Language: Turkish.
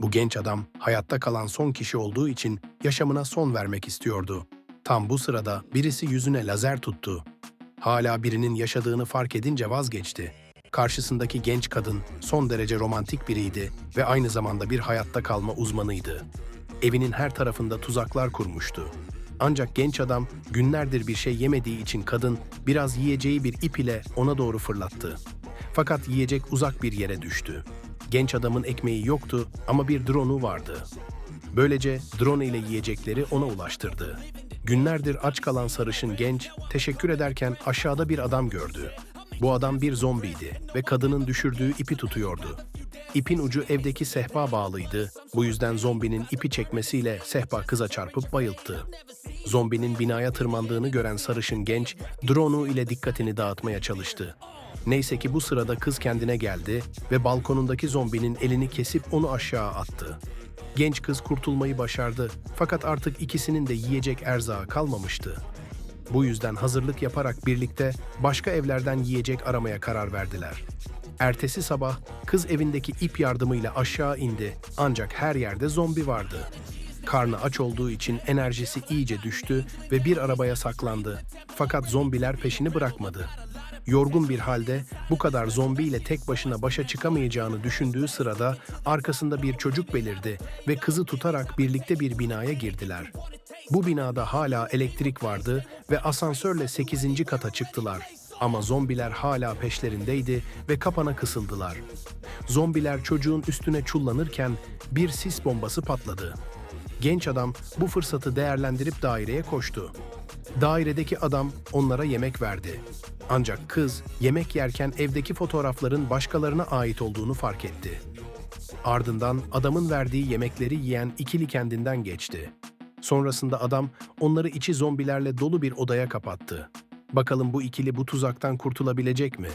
Bu genç adam hayatta kalan son kişi olduğu için yaşamına son vermek istiyordu. Tam bu sırada birisi yüzüne lazer tuttu. Hala birinin yaşadığını fark edince vazgeçti. Karşısındaki genç kadın son derece romantik biriydi ve aynı zamanda bir hayatta kalma uzmanıydı. Evinin her tarafında tuzaklar kurmuştu. Ancak genç adam günlerdir bir şey yemediği için kadın biraz yiyeceği bir ip ile ona doğru fırlattı. Fakat yiyecek uzak bir yere düştü. Genç adamın ekmeği yoktu ama bir drone'u vardı. Böylece drone ile yiyecekleri ona ulaştırdı. Günlerdir aç kalan sarışın genç teşekkür ederken aşağıda bir adam gördü. Bu adam bir zombiydi ve kadının düşürdüğü ipi tutuyordu. İpin ucu evdeki sehpa bağlıydı. Bu yüzden zombinin ipi çekmesiyle sehpa kıza çarpıp bayılttı. Zombinin binaya tırmandığını gören sarışın genç drone'u ile dikkatini dağıtmaya çalıştı. Neyse ki bu sırada kız kendine geldi ve balkonundaki zombinin elini kesip onu aşağı attı. Genç kız kurtulmayı başardı fakat artık ikisinin de yiyecek erzağı kalmamıştı. Bu yüzden hazırlık yaparak birlikte başka evlerden yiyecek aramaya karar verdiler. Ertesi sabah kız evindeki ip yardımıyla aşağı indi ancak her yerde zombi vardı. Karnı aç olduğu için enerjisi iyice düştü ve bir arabaya saklandı. Fakat zombiler peşini bırakmadı. Yorgun bir halde bu kadar zombiyle tek başına başa çıkamayacağını düşündüğü sırada arkasında bir çocuk belirdi ve kızı tutarak birlikte bir binaya girdiler. Bu binada hala elektrik vardı ve asansörle 8. kata çıktılar. Ama zombiler hala peşlerindeydi ve kapana kısıldılar. Zombiler çocuğun üstüne çullanırken bir sis bombası patladı. Genç adam bu fırsatı değerlendirip daireye koştu. Dairedeki adam onlara yemek verdi. Ancak kız yemek yerken evdeki fotoğrafların başkalarına ait olduğunu fark etti. Ardından adamın verdiği yemekleri yiyen ikili kendinden geçti. Sonrasında adam onları içi zombilerle dolu bir odaya kapattı. Bakalım bu ikili bu tuzaktan kurtulabilecek mi?